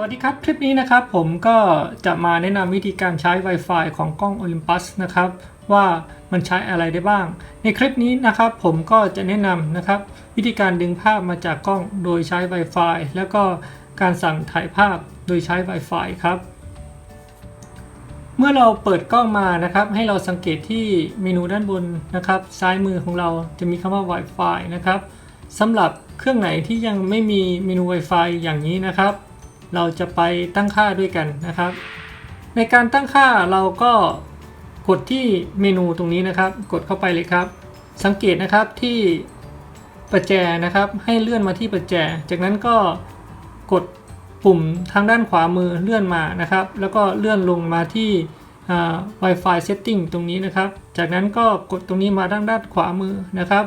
สวัสดีครับ คลิปนี้นะครับผมก็จะมาแนะนำวิธีการใช้ Wi-Fi ของกล้อง Olympus นะครับ ว่ามันใช้อะไรได้บ้าง ในคลิปนี้นะครับผมก็จะแนะนำนะครับ วิธีการดึงภาพมาจากกล้องโดยใช้ Wi-Fi แล้วก็การสั่งถ่ายภาพโดยใช้ Wi-Fi ครับ เมื่อเราเปิดกล้องมานะครับ ให้เราสังเกตที่เมนูด้านบนนะครับ ซ้ายมือของเราจะมีคำว่า Wi-Fi นะครับสำหรับเครื่องไหนที่ยังไม่มีเมนู Wi-Fi อย่างนี้นะครับ เราจะไปตั้งค่าด้วยกันนะครับ ในการตั้งค่าเราก็กดที่เมนูตรงนี้นะครับ กดเข้าไปเลยครับ สังเกตนะครับที่ประแจนะครับ ให้เลื่อนมาที่ประแจ จากนั้นก็กดปุ่มทางด้านขวามือเลื่อนมานะครับ แล้วก็เลื่อนลงมาที่ Wi-Fi setting ตรงนี้นะครับ จากนั้นก็กดตรงนี้มาด้านด้านขวามือนะครับ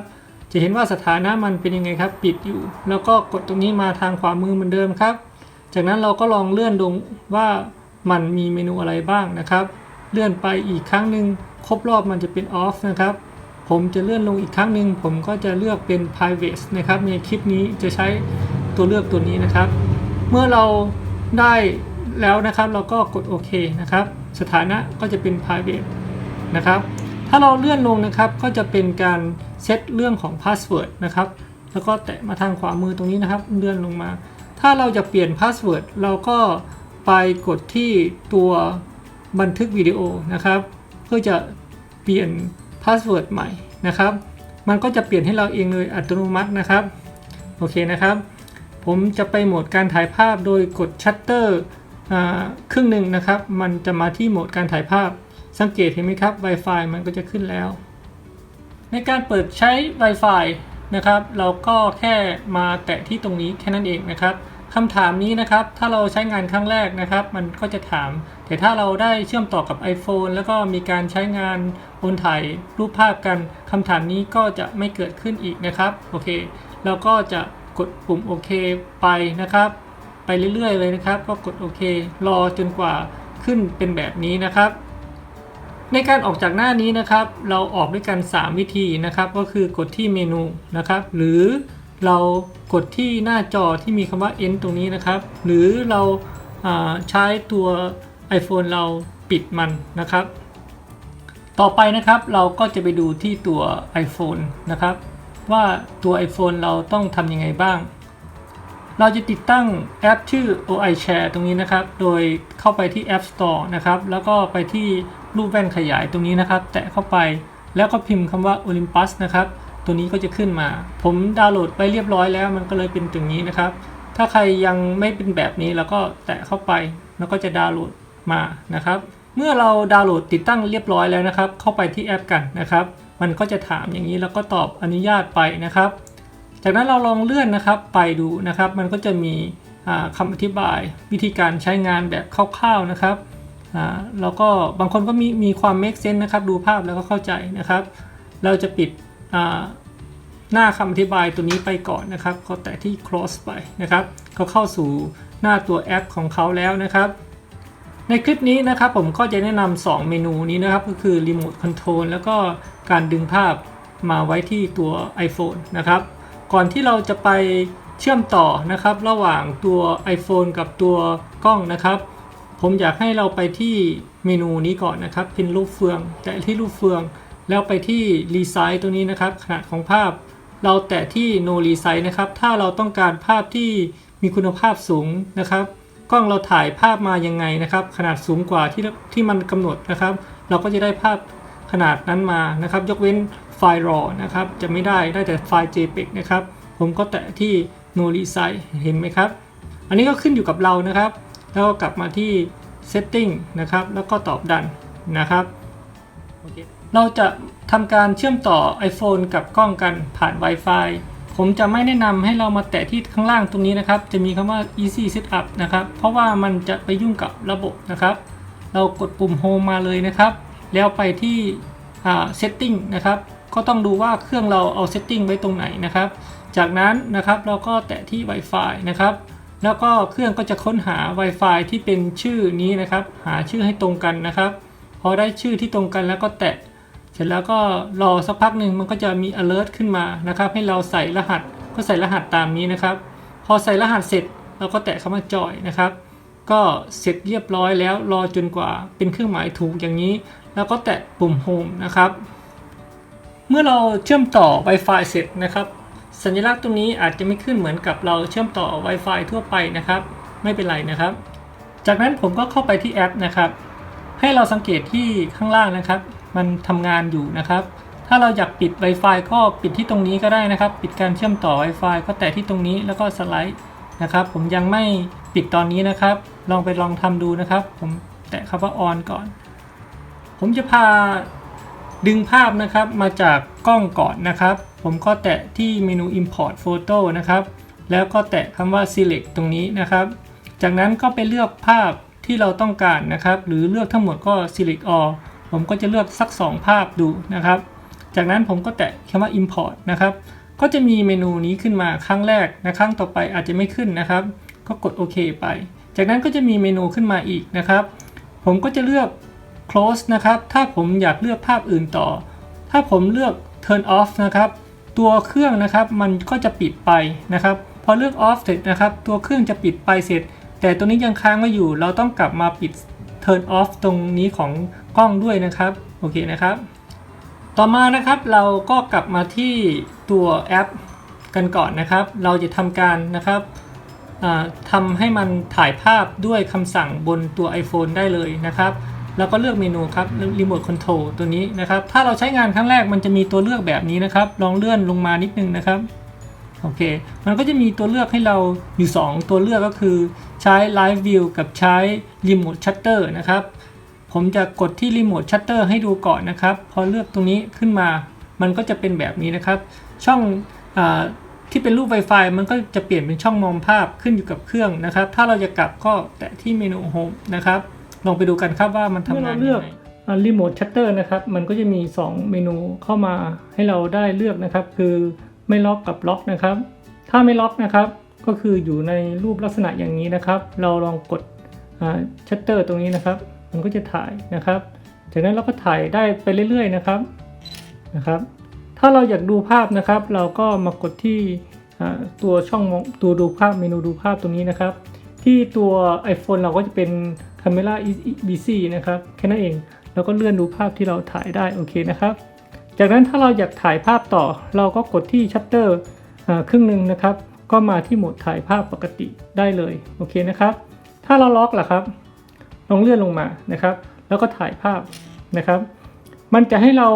จะเห็นว่าสถานะมันเป็นยังไงครับ ปิดอยู่ แล้วก็กดตรงนี้มาทางขวามือเหมือนเดิมครับ จากนั้นเราก็ลองเลื่อนดูว่ามันมีเมนูอะไรบ้างนะครับ เลื่อนไปอีกครั้งหนึ่งครบรอบมันจะเป็น off นะครับ ผมจะเลื่อนลงอีกครั้งหนึ่งผมก็จะเลือกเป็น private นะครับ ในคลิปนี้จะใช้ตัวเลือกตัวนี้นะครับ เมื่อเราได้แล้วนะครับ เราก็กดโอเคนะครับ สถานะก็จะเป็น private นะครับ ถ้าเราเลื่อนลงนะครับก็จะเป็นการเซตเรื่องของ password นะครับ แล้วก็แตะมาทางขวามือตรงนี้นะครับ เลื่อนลงมา ถ้าเราจะเปลี่ยนพาสเวิร์ดเราก็ไปกดที่ตัวบันทึกวิดีโอนะครับ เพื่อจะเปลี่ยนพาสเวิร์ดใหม่นะครับ มันก็จะเปลี่ยนให้เราเองเลยอัตโนมัตินะครับ โอเคนะครับ ผมจะไปโหมดการถ่ายภาพโดยกดชัตเตอร์ครึ่งหนึ่งนะครับ มันจะมาที่โหมดการถ่ายภาพ สังเกตเห็นไหมครับ Wi-Fi มันก็จะขึ้นแล้ว ในการเปิดใช้ Wi-Fi นะครับ เราก็แค่มาแตะที่ตรงนี้แค่นั้นเองนะครับ คำถามนี้นะครับ ถ้าเราใช้งานครั้งแรกนะครับ มันก็จะถาม แต่ถ้าเราได้เชื่อมต่อกับ iPhone แล้วก็มีการใช้งานโอนถ่ายรูปภาพกันคำถามนี้ก็จะไม่เกิดขึ้นอีกนะครับโอเคเราก็จะกดปุ่มโอเคไปนะครับ ไปเรื่อยๆ เลยนะครับ ก็กดโอเครอจนกว่าขึ้นเป็นแบบนี้นะครับ ในการออกจากหน้านี้นะครับ เราออกด้วยกัน 3 วิธีนะครับ ก็คือกดที่เมนูนะครับ หรือ เรากดที่หน้าจอที่มีคำว่า end ตรงนี้นะครับ หรือเราใช้ตัว iPhone เราปิดมันนะครับ ต่อไปนะครับเราก็จะไปดูที่ตัว iPhone นะครับ ว่าตัว iPhone เราต้องทำยังไงบ้าง เราจะติดตั้งแอปชื่อ OI Share ตรงนี้นะครับ โดยเข้าไปที่ App Store นะครับ แล้วก็ไปที่รูปแว่นขยายตรงนี้นะครับ แตะเข้าไปแล้วก็พิมพ์คำว่า Olympus นะครับ ตัวนี้ก็จะขึ้นมา ผมดาวน์โหลดไปเรียบร้อยแล้ว มันก็เลยเป็นตรงนี้นะครับ ถ้าใครยังไม่เป็นแบบนี้เราก็แตะเข้าไปแล้วก็จะดาวน์โหลดมานะครับ เมื่อเราดาวน์โหลดติดตั้งเรียบร้อยแล้วนะครับ เข้าไปที่แอปกันนะครับ มันก็จะถามอย่างนี้แล้วก็ตอบอนุญาตไปนะครับ จากนั้นเราลองเลื่อนนะครับไปดูนะครับ มันก็จะมีคำอธิบายวิธีการใช้งานแบบคร่าวๆนะครับแล้วก็บางคนก็มีมีความ make sense นะครับ ดูภาพแล้วก็เข้าใจนะครับ เราจะปิด หน้าคำอธิบายตัวนี้ไปก่อนนะครับก็แตะที่ close ไปนะครับก็เข้าสู่หน้าตัวแอปของเขาแล้วนะครับ ในคลิปนี้นะครับผมก็จะแนะนำ2เมนูนี้นะครับ ก็คือ Remote Control แล้วก็การดึงภาพมาไว้ที่ตัว iPhone นะครับ ก่อนที่เราจะไปเชื่อมต่อนะครับ ระหว่างตัว iPhone กับตัวกล้องนะครับ ผมอยากให้เราไปที่เมนูนี้ก่อนนะครับเป็นรูปเฟือง แตะที่รูปเฟือง แล้วไปที่ Resize ตัวนี้นะครับ ขนาดของภาพเราแตะที่ No Resize นะครับ ถ้าเราต้องการภาพที่มีคุณภาพสูงนะครับ กล้องเราถ่ายภาพมายังไงนะครับ ขนาดสูงกว่าที่ที่มันกำหนดนะครับ เราก็จะได้ภาพขนาดนั้นมานะครับ ยกเว้นไฟล์ RAW นะครับ จะไม่ได้ได้แต่ไฟล์ JPEG นะครับ ผมก็แตะที่ No Resize เห็นไหมครับ อันนี้ก็ขึ้นอยู่กับเรานะครับ แล้วก็กลับมาที่ Setting นะครับ แล้วก็ตอบดันนะครับเเราจะทำการเชื่อมต่อ iPhone กับกล้องกันผ่าน Wi-Fi ผมจะไม่แนะนำให้เรามาแตะที่ข้างล่างตรงนี้นะครับ จะมีคำว่า easy setup นะครับ เพราะว่ามันจะไปยุ่งกับระบบนะครับ เรากดปุ่ม home มาเลยนะครับ แล้วไปที่ setting นะครับ ก็ต้องดูว่าเครื่องเราเอา setting ไว้ตรงไหนนะครับ จากนั้นนะครับเราก็แตะที่ Wi-Fi นะครับ แล้วก็เครื่องก็จะค้นหา Wi-Fi ที่เป็นชื่อนี้นะครับ หาชื่อให้ตรงกันนะครับ พอได้ชื่อที่ตรงกันแล้วก็แตะ ร็จแล้วก็รอสักพักหนึ่งมันก็จะมี alert ขึ้นมานะครับ ให้เราใส่รหัสก็ใส่รหัสตามนี้นะครับ พอใส่รหัสเสร็จเราก็แตะคำว่า join นะครับ ก็เสร็จเรียบร้อยแล้วรอจนกว่าเป็นเครื่องหมายถูกอย่างนี้ แล้วก็แตะปุ่ม Home นะครับ เมื่อเราเชื่อมต่อ Wi-Fi เสร็จนะครับ สัญลักษณ์ตรงนี้อาจจะไม่ขึ้นเหมือนกับเราเชื่อมต่อ Wi-Fi ทั่วไปนะครับ ไม่เป็นไรนะครับ จากนั้นผมก็เข้าไปที่แอปนะครับ ให้เราสังเกตที่ข้างล่างนะครับ มันทำงานอยู่นะครับ ถ้าเราอยากปิด Wi-Fi ก็ปิดที่ตรงนี้ก็ได้นะครับ ปิดการเชื่อมต่อ Wi-Fi ก็แตะที่ตรงนี้แล้วก็สไลด์นะครับ ผมยังไม่ปิดตอนนี้นะครับ ลองไปลองทำดูนะครับ ผมแตะคำว่า on ก่อน ผมจะพาดึงภาพนะครับมาจากกล้องก่อนนะครับ ผมก็แตะที่เมนู import photo นะครับ แล้วก็แตะคำว่า select ตรงนี้นะครับ จากนั้นก็ไปเลือกภาพที่เราต้องการนะครับ หรือเลือกทั้งหมดก็ select all ผมก็จะเลือกสัก 2 ภาพดูนะครับ จากนั้นผมก็แตะคำว่า import นะครับ ก็จะมีเมนูนี้ขึ้นมาครั้งแรกนะครั้งต่อไปอาจจะไม่ขึ้นนะครับ ก็กดโอเคไป จากนั้นก็จะมีเมนูขึ้นมาอีกนะครับ ผมก็จะเลือก close นะครับ ถ้าผมอยากเลือกภาพอื่นต่อ ถ้าผมเลือก turn off นะครับ ตัวเครื่องนะครับมันก็จะปิดไปนะครับ พอเลือก off เสร็จนะครับ ตัวเครื่องจะปิดไปเสร็จ แต่ตัวนี้ยังค้างไว้อยู่ เราต้องกลับมาปิด turn off ตรงนี้ของ กล้องด้วยนะครับโอเคนะครับ ต่อมานะครับเราก็กลับมาที่ตัวแอปกันก่อนนะครับ เราจะทำการนะครับทำให้มันถ่ายภาพด้วยคำสั่งบนตัว iPhone ได้เลยนะครับแล้วก็เลือกเมนูครับรีโมทคอนโทรลตัวนี้นะครับ ถ้าเราใช้งานครั้งแรกมันจะมีตัวเลือกแบบนี้นะครับ ลองเลื่อนลงมานิดนึงนะครับ โอเค มันก็จะมีตัวเลือกให้เราอยู่ 2 ตัวเลือกก็คือใช้ Live View กับใช้ Remote Shutter นะครับ ผมจะกดที่ Remote Shutter ให้ดูก่อนนะครับ พอเลือกตรงนี้ขึ้นมา มันก็จะเป็นแบบนี้นะครับ ช่องอาที่เป็นรูป Wi-Fi มันก็จะเปลี่ยนเป็นช่องมองภาพขึ้นอยู่กับเครื่องนะครับ ถ้าเราจะกลับก็แตะที่เมนู Home นะครับ ลองไปดูกันครับว่ามันทำงานยังไงรีโมทชัตเตอร์นะครับ มันก็จะมี 2 เมนูเข้ามาให้เราได้เลือกนะครับ คือไม่ล็อกกับล็อกนะครับ ถ้าไม่ล็อกนะครับ ก็คืออยู่ในรูปลักษณะอย่างนี้นะครับ เราลองกดชัตเตอร์ตรงนี้นะครับ มันก็จะถ่ายนะครับ จากนั้นเราก็ถ่ายได้ไปเรื่อยๆนะครับนะครับ ถ้าเราอยากดูภาพนะครับ เราก็มากดที่ตัวช่องตัวดูภาพเมนูดูภาพตรงนี้นะครับ ที่ตัว iPhone เราก็จะเป็น Camera Easy นะครับแค่นั้นเองแล้วก็เลื่อนดูภาพที่เราถ่ายได้โอเคนะครับ จากนั้นถ้าเราอยากถ่ายภาพต่อ เราก็กดที่ชัตเตอร์ครึ่งหนึ่งนะครับ ก็มาที่โหมดถ่ายภาพปกติได้เลยโอเคนะครับ ถ้าเราล็อกล่ะครับ ลองเลื่อนลงมานะครับ แล้วก็ถ่ายภาพนะครับ มันจะให้เรา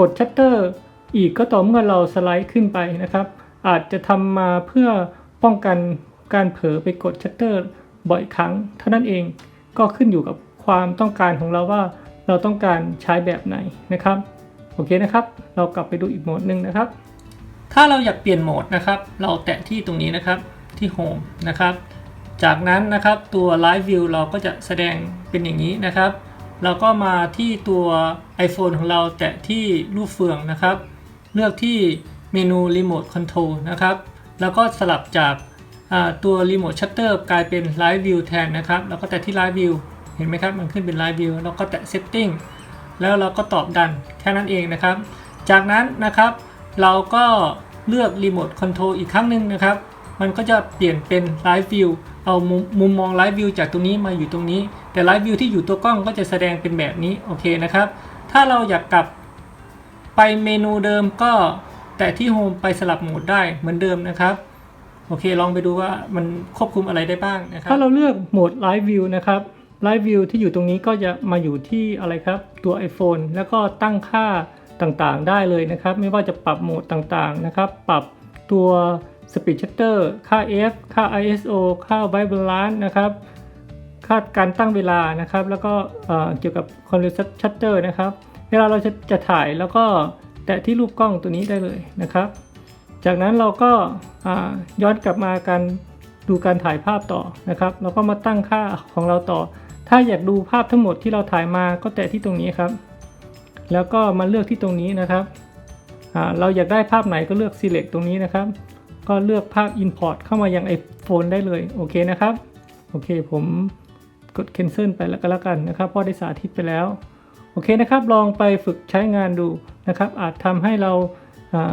กดชัตเตอร์อีกก็ต่อเมื่อเราสไลด์ขึ้นไปนะครับ อาจจะทำมาเพื่อป้องกันการเผลอไปกดชัตเตอร์บ่อยครั้ง เท่านั้นเองก็ขึ้นอยู่กับความต้องการของเราว่าเราต้องการใช้แบบไหนนะครับ โอเคนะครับ เรากลับไปดูอีกโหมดหนึ่งนะครับ ถ้าเราอยากเปลี่ยนโหมดนะครับ เราแตะที่ตรงนี้นะครับที่ Home นะครับ จากนั้นนะครับตัว Live View เราก็จะแสดงเป็นอย่างนี้นะครับ เราก็มาที่ตัว iPhone ของเราแตะที่รูปเฟืองนะครับ เลือกที่เมนู Remote Control นะครับ แล้วก็สลับจากตัว Remote Shutter กลายเป็น Live View แทนนะครับ แล้วก็แตะที่ Live View เห็นไหมครับ มันขึ้นเป็น Live View แล้วก็แตะ Setting แล้วเราก็ตอบดันแค่นั้นเองนะครับ จากนั้นนะครับ เราก็เลือก Remote Control อีกครั้งหนึ่งนะครับ มันก็จะเปลี่ยนเป็น Live View เอามุมมอง Live View จากตรงนี้มาอยู่ตรงนี้ แต่ Live View ที่อยู่ตัวกล้องก็จะแสดงเป็นแบบนี้โอเคนะครับ ถ้าเราอยากกลับไปเมนูเดิมก็แตะที่ Home ไปสลับโหมดได้เหมือนเดิมนะครับโอเค ลองไปดูว่ามันควบคุมอะไรได้บ้างนะครับ ถ้าเราเลือกโหมด Live View นะครับ Live View ที่อยู่ตรงนี้ก็จะมาอยู่ที่อะไรครับ ตัว iPhone แล้วก็ตั้งค่าต่างๆได้เลยนะครับ ไม่ว่าจะปรับโหมดต่างๆนะครับ ปรับตัว Speed Shutter ค่า f ค่า ISO ค่า White Balance นะครับค่าการตั้งเวลานะครับ แล้วก็เเกี่ยวกับ Color Shutter นะครับ เวลาเราจะจะถ่ายแล้วก็แตะที่รูปกล้องตัวนี้ได้เลยนะครับ จากนั้นเราก็ย้อนกลับมาการดูการถ่ายภาพต่อนะครับ เราก็มาตั้งค่าของเราต่อ ถ้าอยากดูภาพทั้งหมดที่เราถ่ายมาก็แตะที่ตรงนี้ครับ แล้วก็มาเลือกที่ตรงนี้นะครับเราอยากได้ภาพไหนก็เลือก select ตรงนี้นะครับ ก็เลือกภาพ import เข้ามายัง iPhone ได้เลย โอเคนะครับ โอเคผมกด cancel ไปแล้วก็แล้วกันนะครับเพราะได้สาธิตไปแล้ว โอเคนะครับ ลองไปฝึกใช้งานดูนะครับ อาจทำให้เรา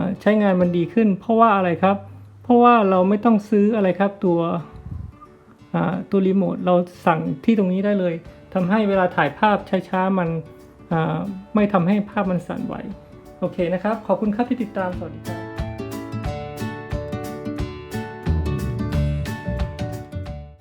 าใช้งานมันดีขึ้น เพราะว่าอะไรครับ เพราะว่าเราไม่ต้องซื้ออะไรครับตัวตัวรีโมทเราสั่งที่ตรงนี้ได้เลยทำให้เวลาถ่ายภาพช้าๆมันไม่ทำให้ภาพมันสั่นไหว โอเคนะครับ ขอบคุณครับที่ติดตามสวัสดีครับ